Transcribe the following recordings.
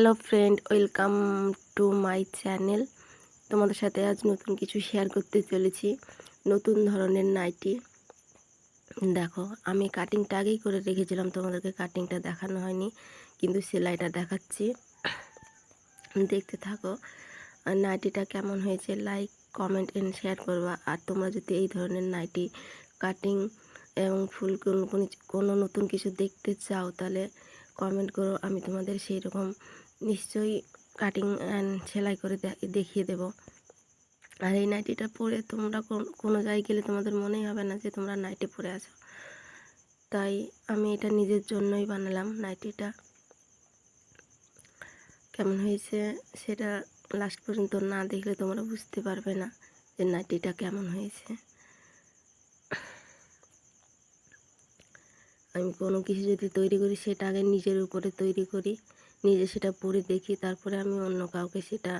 Hello friend welcome to my channel তোমাদের সাথে আজ নতুন কিছু শেয়ার করতে চলেছি। নতুন ধরনের নাইটি। দেখো, আমি কাটিংটা আগেই করে রেখেছিলাম, তোমাদেরকে কাটিংটা দেখানো হয়নি, কিন্তু সেলাইটা দেখাচ্ছি। দেখতে থাকো নাইটিটা কেমন হয়েছে লাইক কমেন্ট এন্ড শেয়ার করবা। আর তোমরা যদি এই ধরনের নাইটি কাটিং এবং ফুল কোনো নতুন কিছু দেখতে চাও, তাহলে কমেন্ট করো, আমি তোমাদের সেই রকম নিশ্চয়ই কাটিং অ্যান্ড সেলাই করে দেখিয়ে দেব। আর এই নাইটিটা পরে তোমরা কোন- কোনো জায়গায় গেলে তোমাদের মনেই হবে না যে তোমরা নাইটি পরে আছো। তাই আমি এটা নিজের জন্যই বানালাম নাইটিটা কেমন হয়েছে সেটা লাস্ট পর্যন্ত না দেখলে তোমরা বুঝতে পারবে না যে নাইটিটা কেমন হয়েছে। আমি কোনো কিছু যদি তৈরি করি, সেটা আগে নিজের উপরে তৈরি করি, নিজে সেটা পরে দেখি, তারপরে আমি অন্য কাউকে সেটা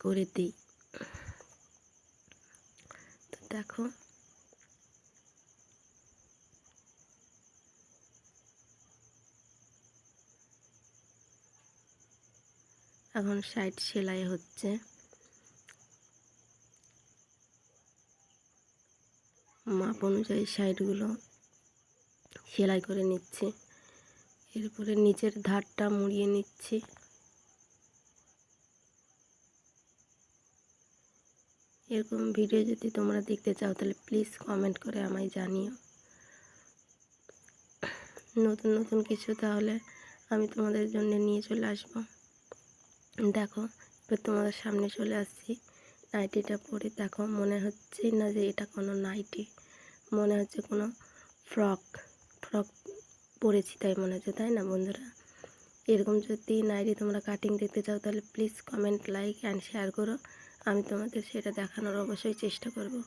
করে দিই। তো দেখো। এখন সাইড সেলাই হচ্ছে। মাপ অনুযায়ী সাইডগুলো সেলাই করে নিচ্ছি। এরপরে নিচের ধারটা মুড়িয়ে নিচ্ছি। এরকম ভিডিও যদি তোমরা দেখতে চাও, তাহলে প্লিজ কমেন্ট করে আমায় জানিও। নতুন নতুন কিছু তাহলে আমি তোমাদের জন্য নিয়ে চলে আসব। দেখো, এবার তোমাদের সামনে চলে আসছি। নাইটিটা পরে দেখো, মনে হচ্ছে না যে এটা কোনো নাইটি। মনে হচ্ছে কোনো ফ্রক। ফ্রক পরেছি তাই মনে হচ্ছে, তাই না বন্ধুরা? এরকম যদি নাইটি তোমরা কাটিং দেখতে চাও তাহলে please comment like and share করো। আমি তোমাদের সেটা দেখানোর অবশ্যই চেষ্টা করব।